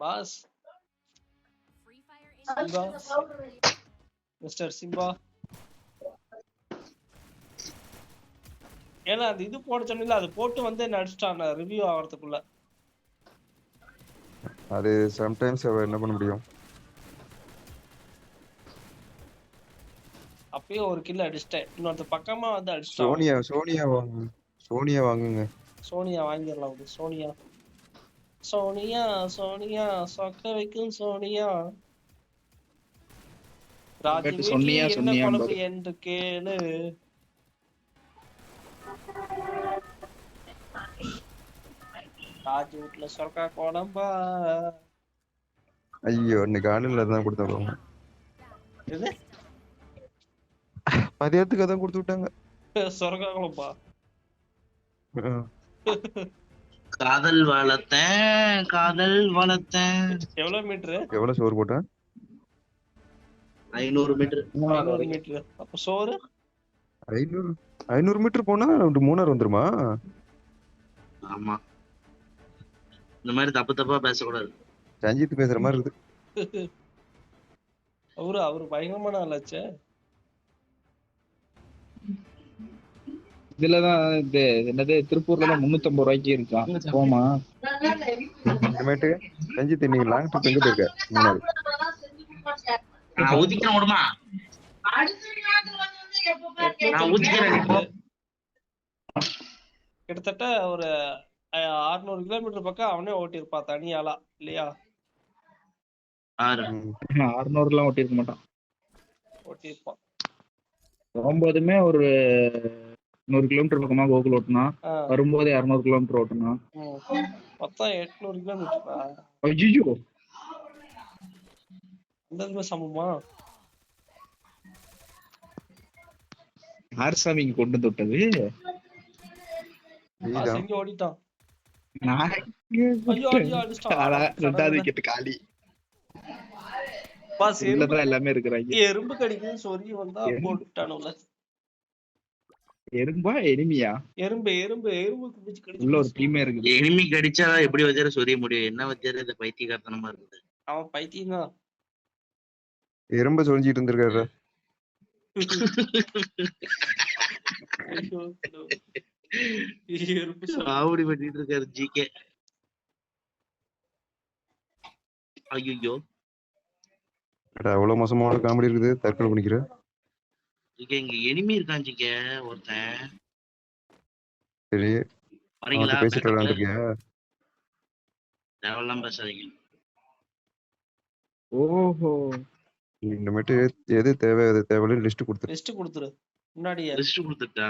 Pass. Mister Simba. ஏன்னா அது இது போட சொன்னீங்களா அது போட்டு வந்து என்ன அடிச்சிட்டான் ரிவ்யூ ஆகிறதுக்குள்ள அது சம்டைம்ஸ் என்ன பண்ண முடியும்? அப்பயும் ஒரு கில் அடிச்சிட்டேன். இன்னொருத்த பக்கமா வந்து அடிச்சிட்டான். சோனியா சோனியா வாங்க சோனியா வாங்குங்க. சோனியா வாங்கிடலாம் சோனியா. சோனியா சோனியா சொக்க வைக்கும் சோனியா. ராஜு சொன்னியா, சொன்னியா. என்று கேளு. ராஜு வீட்டுல சொக்கா குழம்பா? ஐயோ இன்னைக்கு ஆன்லைன்ல தான் கொடுத்தாங்க இது மதியத்துக்கு அதான் கொடுத்து விட்டாங்க. சொரக்கா குழம்பா. காதல் வளர்த்தேன் காதல் வளர்த்தேன். எவ்வளவு மீட்டரு எவ்வளவு சோறு போட்டேன்? ஐநூறு மீட்டர் ஐநூறு மீட்டரு அப்ப சோறு ஐநூறு ஐநூறு மீட்டர் போனா மூணார் வந்துருமா? ஆமா. இந்த மாதிரி தப்பு தப்பா பேசக்கூடாது. ரஞ்சித் பேசுற மாதிரி இருக்குது அவரு அவரு பயங்கரமான ஆளாச்சே. இதுலதான் இது என்னது திருப்பூர்ல தான் முன்னூத்தம்பது ரூபாய்க்கு இருக்கான் போமா? இனிமேட்டு ரஞ்சித் நீங்க லாங் ட்ரிப் எங்க போயிருக்க நான் விடுமா? நான் போ. கிட்டத்தட்ட ஒரு அறுநூறு கிலோமீட்டர் பக்கம் அவனே ஓட்டியிருப்பான் தனியாளா இல்லையா? ஆறு அறுநூறு எல்லாம் ஓட்டியிருக்க மாட்டான். ஓட்டியிருப்பான். போகும்போதுமே ஒரு நூறு கிலோமீட்டர் பக்கமா கோகுல் ஓட்டினான் ஆ, வரும்போது இரநூறு கிலோமீட்டர் ஓட்டினான் ம். மொத்தம் எட்நூறு கிலோமீட்டரா? ஐயோ இதுமே சமமா? யார் சாமி இங்க கொண்டு செஞ்சு ஓடிட்டான். ரெண்டாவது விக்கெட் காலி. பாஸ் எல்லாமே இருக்கிறாங்க. எறும்பு கடிக்குதுன்னு சொல்லி வந்தா போட்டுட்டானுல. எறும்பா எனிமியா எறும்பு எறும்பு எறும்பு பிடிச்சு உள்ள ஒரு டீமே இருக்குது. எனிமி கடிச்சா எப்படி வச்சார சொரிய முடியும். என்ன வச்சாரு இந்த பைத்தியகாரத்தனமா இருக்குது? அவன் பைத்தியம் தான் எறும்ப சொல்லிட்டு இருந்திருக்காரு சொல்லி- ஆவடி பண்ணிட்டு இருக்காரு ஜிகே. ஐயோ அட, அவ்வளவு மோசமான காமெடி இருக்குது. தற்கொலை பண்ணிக்கிற. ஜிகே இங்க எனிமி இருக்கான் ஜிகே ஒருத்தன். சரி. வரீங்களா? பேசிட்டு? இருக்கியா தேவையில்லாம பேசாதீங்க. ஓஹோ. இனிமேட்டு எது தேவை எது தேவையில்ல லிஸ்ட் கொடுத்துரு. லிஸ்ட் கொடுத்துரு. முன்னாடியே. லிஸ்ட் கொடுத்துட்டா?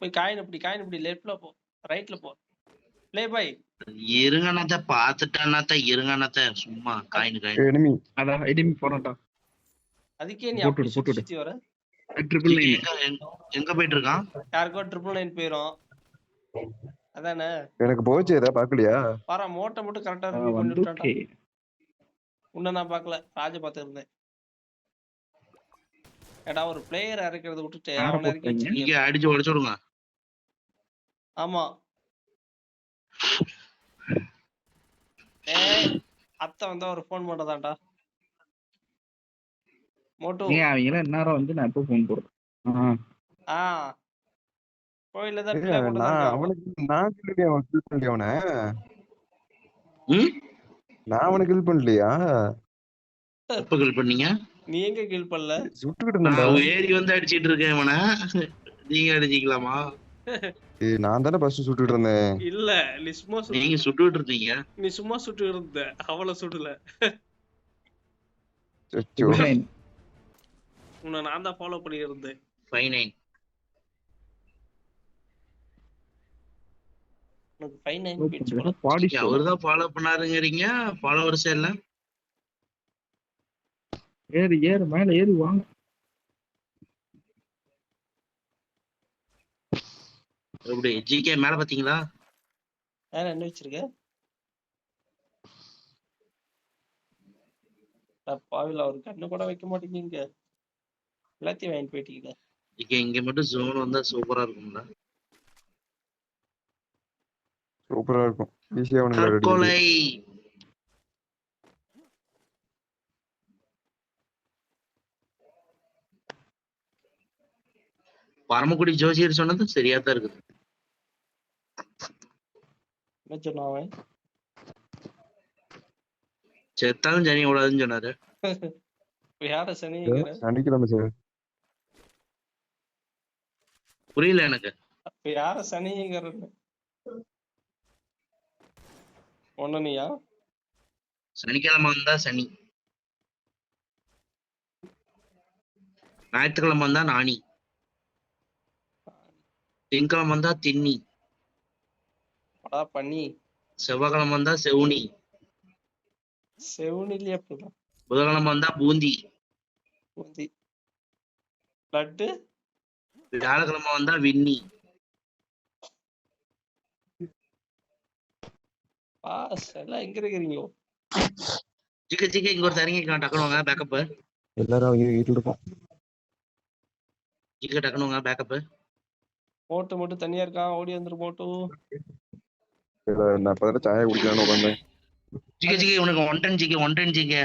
போய் காயின் இப்படி காயின் இப்படி லெஃப்ட்ல போ ரைட்ல போ. ப்ளே பாய் இருங்கண்ணாத்த பாத்துட்டானாத்த இருங்கண்ணாத்த. சும்மா காயின் காயின் எனிமி அதான் எனிமி போனட்டா அதுக்கே நீ அப்படி. சுத்தி வர. ட்ரிபிள் நைன் எங்க போயிட்டு இருக்கான் யாருக்கோ ட்ரிபிள் நைன் போயிரும். அதானே? எனக்கு போச்சு ஏதா பாக்கலையா பாரா மோட்டை மட்டும் கரெக்டா விட்டான்டா. வந்துட்டே உன்ன நான் பார்க்கல ராஜ பார்த்து இருந்தேன் ஏடா ஒரு பிளேயர் இறக்கிறத விட்டுட்டு அவனை இறக்கி வச்சிருக்கீங்க அடிச்சு உடச்சு விடுங்க. ஆமா. ஏய் அத்தை வந்தா ஒரு ஃபோன் பண்ணதான்டா மோட்டு. நேரம் வந்து நான் எப்போ போடுறேன் ஆ, கோயில்ல தான் நான் அவனுக்கு நான் கில் அவன் கில் பண்ணலையா அவனை? ம்? நான் அவனை கில் பண்ணலையா? எப்ப கில் பண்ணீங்க? நீ எங்க கில் பண்ணல? சுட்டுக்கிட்டு நான் ஏறி வந்து அடிச்சிட்டு இருக்கேன் இவனை. நீங்க அடிச்சிக்கலாமா? ஏய், நான் தானே ஃபர்ஸ்ட் சுட்டுட்டு இருந்தேன். இல்ல நீ சும்மா சுட்டு நீங்க சுட்டுட்டு இருக்கீங்க நீ சும்மா சுட்டு இருந்த. அவளை சுடல. உன்னை நான் தான் ஃபாலோ பண்ணி இருந்தேன் ஃபைவ் நைன் உனக்கு ஃபைவ் நைன் show. அவரு தான் ஃபாலோ பண்ணாருங்கிறீங்க ஃபாலோவர்ஸ் எல்லாம் ஏறு ஏறு மேல ஏறி வாங்க. எப்படி ஜிகே மேல பாத்தீங்களா வேற என்ன வச்சிருக்க? பாவில ஒரு கண்ணு கூட வைக்க மாட்டேங்க எல்லாத்தையும் வாங்கிட்டு போயிட்டீங்களா. இங்க இங்க மட்டும் ஜோன் வந்தா சூப்பரா இருக்கும்ல. சூப்பரா இருக்கும். ஈஸியா ஒண்ணு தற்கொலை. பரமக்குடி ஜோசியர் சொன்னது சரியா தான் இருக்குது. என்ன சொன்னான் அவன்? செத்தாலும் சனி விடாதுன்னு சொன்னாரு. யார சனி சனிக்கிழமை சார். புரியல எனக்கு. இப்ப யார சனிங்கிறன்னு ஒன்னனியா சனிக்கிழமை வந்தா சனி. ஞாயிற்றுக்கிழமை வந்தா நாணி. திங்கக்கிழமை வந்தா தின்னி பண்ணி செவ்வாய்க்கிழமை வந்தா செவுனி. செவுனிலே அப்படிதான். புதன்கிழமை வந்தா பூந்தி. பூந்தி. லட்டு? வியாழக்கிழமை வந்தா விண்ணி. பாஸ் எல்லாம் எங்க இருக்கிறீங்களோ? சிக்க சிக்க இங்க ஒரு தரங்க டக்குனு வாங்க பேக்கப் எல்லாரும் அவங்க வீட்டுல இருப்போம் சிக்க டக்குனு வாங்க பேக்கப் மோட்டு மட்டும் தனியா இருக்கான் ஓடி வந்துரு இல்ல, நான் இப்ப தானே சாய குடிக்கலாம்னு உட்காந்தேன் சிக்க சிக்க உனக்கு ஒன் டன் சிக்க ஒன் டன் சிக்க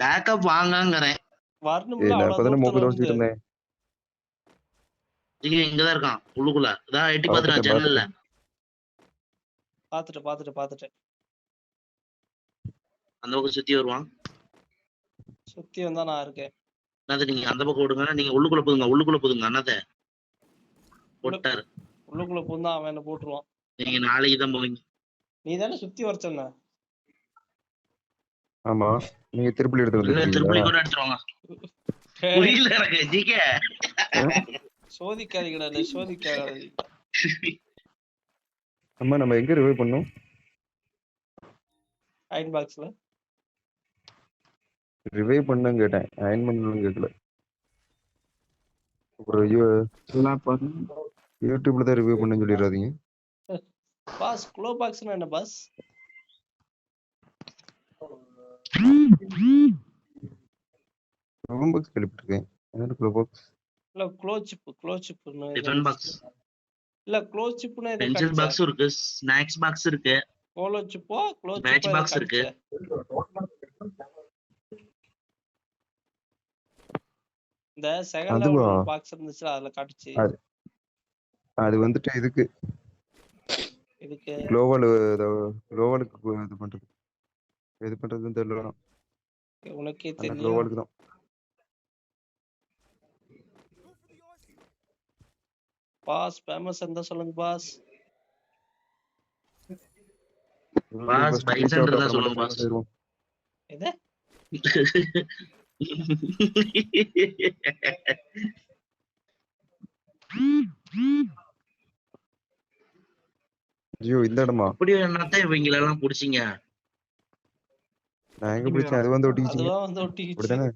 பேக்கப் வாங்கங்கிறேன். வரணும்ல அவ்வளவு தூரத்துல. இருந்தேன். சிக்க இங்கதான் இருக்கான் உள்ளுக்குள்ள. இதான் எட்டி பாத்துறான் ஜன்னல்ல பாத்துட்டு பாத்துட்டு பாத்துட்டு அந்த பக்கம் சுத்தி வருவான். சுத்தி வந்தா நான் இருக்கேன். அண்ணாத்த நீங்க அந்த பக்கம் விடுங்க நீங்க உள்ளுக்குள்ள போதுங்க உள்ளுக்குள்ள போதுங்க அண்ணாத்த. போட்டாரு. உள்ளுக்குள்ள பூந்தா அவன் என்ன போட்டுருவான். நீங்க நாளைக்கு தான் போவீங்க. நீ தானே சுத்தி வர சொன்ன. ஆமா நீங்க திருப்பி எடுத்து இல்ல திருப்பி வந்துருக்கீங்களா கூட எடுத்துருவாங்க புரியல எனக்கு ஜிக்க சோதிக்காதீங்கடா சோதிக்காதீங்க அம்மா நம்ம எங்க ரிவைவ் பண்ணோம்? அயன் பாக்ஸ்ல ரிவைவ் பண்ணு கேட்டேன். அயன் பண்ணணும் கேட்கல. அப்புறம் யூடியூப்ல தான் ரிவைவ் பண்ணுன்னு சொல்லிடாதீங்க. பாஸ் க்ளோ பாக்ஸ்னா என்ன பாஸ் ரூம் பாக்ஸ் கேள்விப்பட்டிருக்கேன். என்ன பாக்ஸ் இல்ல க்ளோ சிப் க்ளோ சிப்னு டிஃபன் பாக்ஸ் இல்ல. க்ளோ சிப்னு எது பென்சில் பாக்ஸும் இருக்கு ஸ்நாக்ஸ் பாக்ஸ் இருக்கு. கோலோ சிப்போ க்ளோ Match box இருக்கு. இந்த செகண்ட்? லெவல் பாக்ஸ் இருந்துச்சுல அதுல காட்டுச்சு. அது- அது வந்துட்டு இதுக்கு. இதுக்கு. குளோவல் குளோவலுக்கு இது பண்றது. இது பண்றதுன்னு தெரியல. உனக்கே தெரியும். குளோவலுக்கு தான். பாஸ் ஃபேமஸ் இருந்தா சொல்லுங்க பாஸ் out தான் அப்புறம் சொல்லுங்க. சேருவோம். எது ஐயோ இந்த இடமா அப்படியே என்னத்தான் இவங்களெல்லாம் புடிச்சீங்க நான் எங்க பிடிச்சேன் அது வந்து ஒட்டிக்கிச்சு அதுவா வந்து ஒட்டிக்கிச்சு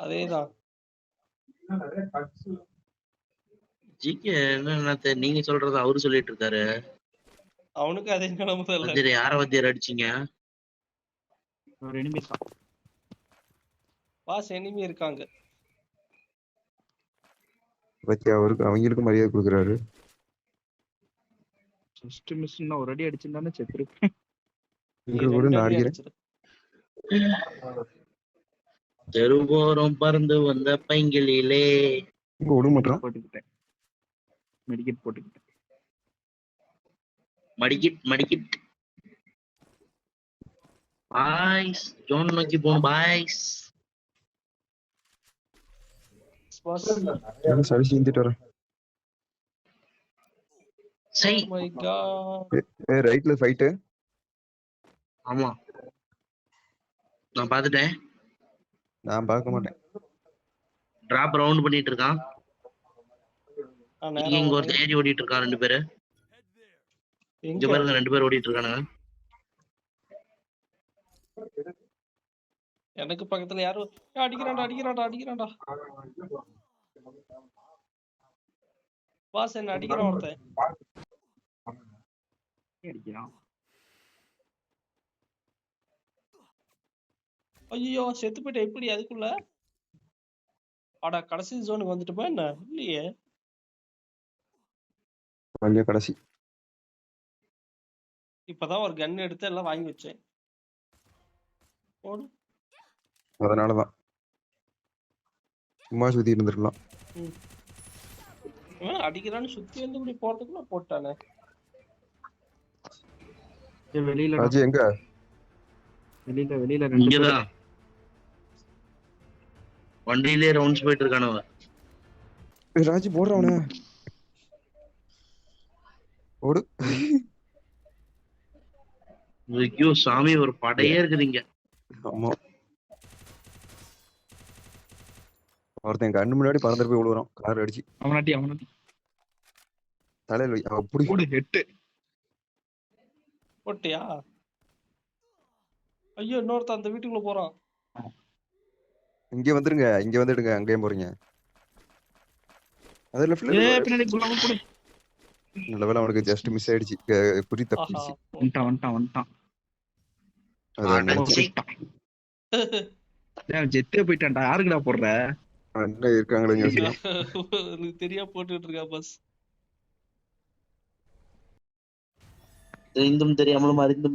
அதேதான் ஜிகே என்ன நீங்க சொல்றத அவரு சொல்லிட்டு இருக்காரு அவனுக்கு அதே நிலைமை தான் யார வத்தியர் அடிச்சீங்க. ஒரு enemy தான். பாஸ் எனிமி இருக்காங்க. பத்தி அவருக்கு அவங்களுக்கு மரியாதை கொடுக்குறாரு. Miss ன்னா ஒரு அடி அடிச்சிருந்தானே செத்துருப்பேன் இங்க கூட நான் அடிக்கிறேன். தெருவோரம் பறந்து வந்த பைங்கிலே இங்க விட மாட்டான் போட்டுக்கிட்டேன். மெடிக்கெட் போட்டுக்கிட்டேன் மடிக்கிட் மடிக்கிட் பாய்ஸ் ஜோன் நோக்கி போகணும் பாய்ஸ் பாஸ் சரி செஞ்சுட்டு வரேன். சை ரைட்ல ஃபைட்டு ஆமா. நான் பாத்துட்டேன் நான் பார்க்க மாட்டேன். டிராப் ரவுண்ட் பண்ணிட்டு இருக்கான். இங்க. ஒருத்தன் ஏறி ஓடிட்டு இருக்கான் ரெண்டு பேரு. இங்க பாருங்க ரெண்டு பேர் ஓடிட்டு இருக்கானுங்க எனக்கு பக்கத்துல யாரும் அடிக்கிறான்டா அடிக்கிறான்டா அடிக்கிறான்டா. பாஸ் என்ன அடிக்கிறான் ஒருத்தன். அடிக்கிறான் ஐயோ செத்து போயிட்ட எப்படி அதுக்குள்ள? அடா கடைசி ஜோனுக்கு வந்துட்டுமா என்ன? இல்லையே. கொஞ்சம் கடைசி. இப்பதான் ஒரு கன் எடுத்து எல்லாம் வாங்கி வச்சேன். போடு. அதனாலதான். சும்மா சுத்தி இருந்திருக்கலாம். அடிக்கிறான்னு சுத்தி வந்து இப்படி போறதுக்குள்ள போட்டானே. வெளியில ராஜி எங்க? வெளியில வெளியில இங்கதான். வண்டியிலே ரவுண்ட்ஸ் போயிட்டு இருக்கானுவ ஏய், ராஜி போடுற அவன. ஓடு. ஐயோ சாமி ஒரு படையே இருக்குதுங்க ஆமா. ஒருத்தன் கண்ணு முன்னாடி பறந்துட்டு போய் விழுவுறான். கார் அடிச்சு. அவனாட்டி அவனாட்டி. தலையில வை. அப்படி. போடு எட்டு போட்டியா? ஐயோ இன்னொருத்தன் அந்த வீட்டுக்குள்ள போறான். இங்க வந்துருங்க. இங்க வந்துடுங்க. அங்கேயும் போறீங்க. அது ஏ லெஃப்ட்ல வேளை அவனுக்கு ஜஸ்ட் மிஸ் ஆயிடுச்சு. குறி தப்பிச்சு. வந்துட்டான் வந்துட்டான் வந்துட்டான் செத்தே போயிட்டான்டா யாருக்குடா போடுற? என்ன இருக்காங்களே தெரியா போட்டுட்டு இருக்கா பஸ் தெரிந்தும் தெரியாமலும் அறிந்தும்